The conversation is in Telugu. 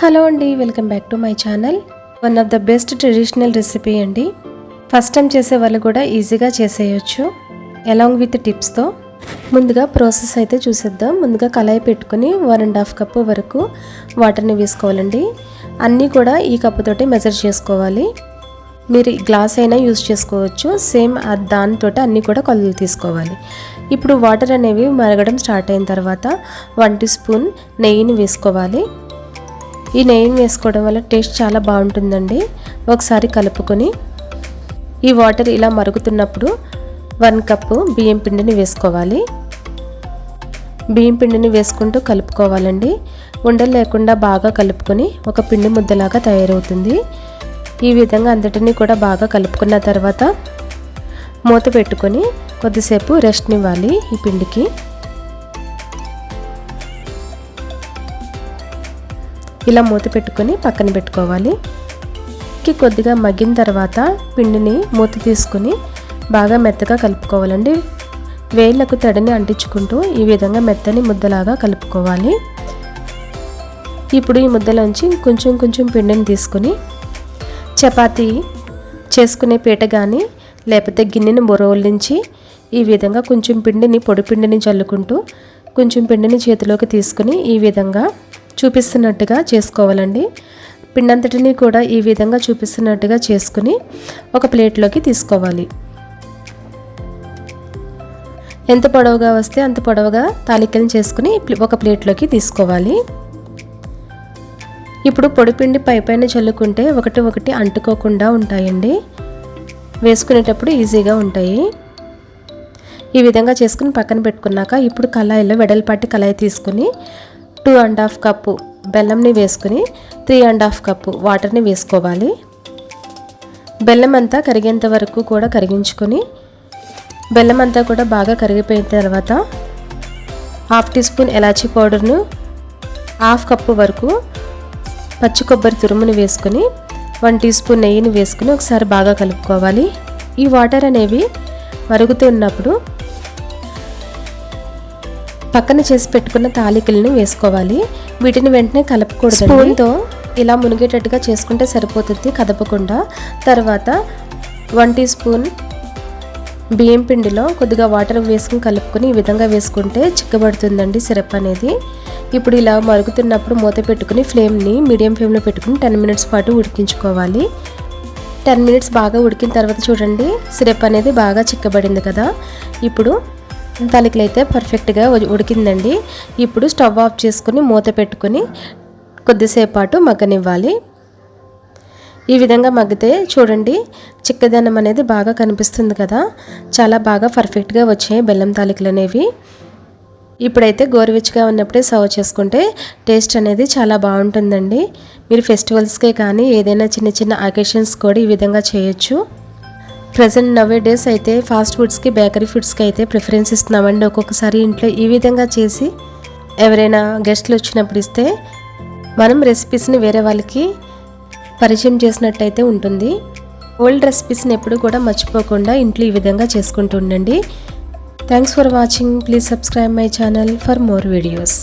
హలో అండి welcome back to my channel. One of the best traditional recipe అండి. ఫస్ట్ టైం చేసే వాళ్ళు కూడా ఈజీగా చేసేయచ్చు. అలాంగ్ విత్ టిప్స్తో ముందుగా ప్రాసెస్ అయితే చూసేద్దాం. ముందుగా కళాయి పెట్టుకుని వన్ అండ్ హాఫ్ కప్పు వరకు వాటర్ని వేసుకోవాలండి. అన్నీ కూడా ఈ కప్పుతోటి మెజర్ చేసుకోవాలి. మీరు గ్లాస్ అయినా యూజ్ చేసుకోవచ్చు. సేమ్ దానితో అన్నీ కూడా కొలతలు తీసుకోవాలి. ఇప్పుడు వాటర్ అనేవి మరగడం స్టార్ట్ అయిన తర్వాత వన్ టీ స్పూన్ నెయ్యిని వేసుకోవాలి. ఈ నెయ్యిని వేసుకోవడం వల్ల టేస్ట్ చాలా బాగుంటుందండి. ఒకసారి కలుపుకొని ఈ వాటర్ ఇలా మరుగుతున్నప్పుడు వన్ కప్పు బియ్యం పిండిని వేసుకోవాలి. బియ్యం పిండిని వేసుకుంటూ కలుపుకోవాలండి. ఉండలు లేకుండా బాగా కలుపుకొని ఒక పిండి ముద్దలాగా తయారవుతుంది. ఈ విధంగా అందటిని కూడా బాగా కలుపుకున్న తర్వాత మూత పెట్టుకొని కొద్దిసేపు రెస్ట్నివ్వాలి ఈ పిండికి. ఇలా మూత పెట్టుకొని పక్కన పెట్టుకోవాలి. కొద్దిగా మగ్గిన తర్వాత పిండిని మూత తీసుకొని బాగా మెత్తగా కలుపుకోవాలండి. వేళ్ళకు తడిని అంటించుకుంటూ ఈ విధంగా మెత్తని ముద్దలాగా కలుపుకోవాలి. ఇప్పుడు ఈ ముద్దలోంచి కొంచెం కొంచెం పిండిని తీసుకొని చపాతీ చేసుకునే పీట కానీ లేకపోతే గిన్నెని బొరవలించి ఈ విధంగా కొంచెం పిండిని పొడి పిండిని చల్లుకుంటూ కొంచెం పిండిని చేతిలోకి తీసుకుని ఈ విధంగా చూపిస్తున్నట్టుగా చేసుకోవాలండి. పిండంతటిని కూడా ఈ విధంగా చూపిస్తున్నట్టుగా చేసుకుని ఒక ప్లేట్లోకి తీసుకోవాలి. ఎంత పొడవుగా వస్తే అంత పొడవుగా తాలికలను చేసుకుని ఒక ప్లేట్లోకి తీసుకోవాలి. ఇప్పుడు పొడిపిండి పై పైన చల్లుకుంటే ఒకటి ఒకటి అంటుకోకుండా ఉంటాయండి. వేసుకునేటప్పుడు ఈజీగా ఉంటాయి. ఈ విధంగా చేసుకుని పక్కన పెట్టుకున్నాక ఇప్పుడు కళాయిలో వెడల్పాటి కళాయి తీసుకుని టూ అండ్ హాఫ్ కప్పు బెల్లంని వేసుకుని త్రీ అండ్ హాఫ్ కప్పు వాటర్ని వేసుకోవాలి. బెల్లం అంతా కరిగేంత వరకు కూడా కరిగించుకొని బెల్లం అంతా కూడా బాగా కరిగిపోయిన తర్వాత హాఫ్ టీ స్పూన్ ఎలాచీ పౌడర్ను హాఫ్ కప్పు వరకు పచ్చి కొబ్బరి తురుముని వేసుకొని వన్ టీ స్పూన్ నెయ్యిని వేసుకుని ఒకసారి బాగా కలుపుకోవాలి. ఈ వాటర్ అనేవి మరుగుతున్నప్పుడు పక్కన చేసి పెట్టుకున్న తాలికలను వేసుకోవాలి. వీటిని వెంటనే కలపకూడదు స్పూన్తో? ఇలా మునిగేటట్టుగా చేసుకుంటే సరిపోతుంది కదపకుండా. తర్వాత వన్ టీ స్పూన్ బియ్యం పిండిలో కొద్దిగా వాటర్ వేసుకుని కలుపుకొని ఈ విధంగా వేసుకుంటే చిక్కబడుతుందండి సిరప్ అనేది. ఇప్పుడు ఇలా మరుగుతున్నప్పుడు మూత పెట్టుకుని ఫ్లేమ్ని మీడియం ఫ్లేమ్లో పెట్టుకుని టెన్ మినిట్స్ పాటు ఉడికించుకోవాలి. టెన్ మినిట్స్ బాగా ఉడికిన తర్వాత చూడండి సిరప్ అనేది బాగా చిక్కబడింది కదా. ఇప్పుడు తలికలు అయితే పర్ఫెక్ట్గా ఉడికిందండి. ఇప్పుడు స్టవ్ ఆఫ్ చేసుకుని మూత పెట్టుకుని కొద్దిసేపు పాటు మగ్గనివ్వాలి. ఈ విధంగా మగ్గితే చూడండి చిక్కదనం అనేది బాగా కనిపిస్తుంది కదా. చాలా బాగా పర్ఫెక్ట్గా వచ్చాయి బెల్లం తాలికలు అనేవి. ఇప్పుడైతే గోరువెచ్చగా ఉన్నప్పుడే సర్వ్ చేసుకుంటే టేస్ట్ అనేది చాలా బాగుంటుందండి. మీరు ఫెస్టివల్స్కే కానీ ఏదైనా చిన్న చిన్న అకేషన్స్ కూడా ఈ విధంగా చేయొచ్చు. ప్రజెంట్ నవే డేస్ అయితే ఫాస్ట్ ఫుడ్స్కి బేకరీ ఫుడ్స్కి అయితే ప్రిఫరెన్స్ ఇస్తున్నామండి. ఒక్కొక్కసారి ఇంట్లో ఈ విధంగా చేసి ఎవరైనా గెస్ట్లు వచ్చినప్పుడు ఇస్తే మనం రెసిపీస్ని వేరే వాళ్ళకి పరిచయం చేసినట్టయితే ఉంటుంది. ఓల్డ్ రెసిపీస్ని ఎప్పుడు కూడా మర్చిపోకుండా ఇంట్లో ఈ విధంగా చేసుకుంటూ ఉండండి. Thanks for watching. Please subscribe my channel for more videos.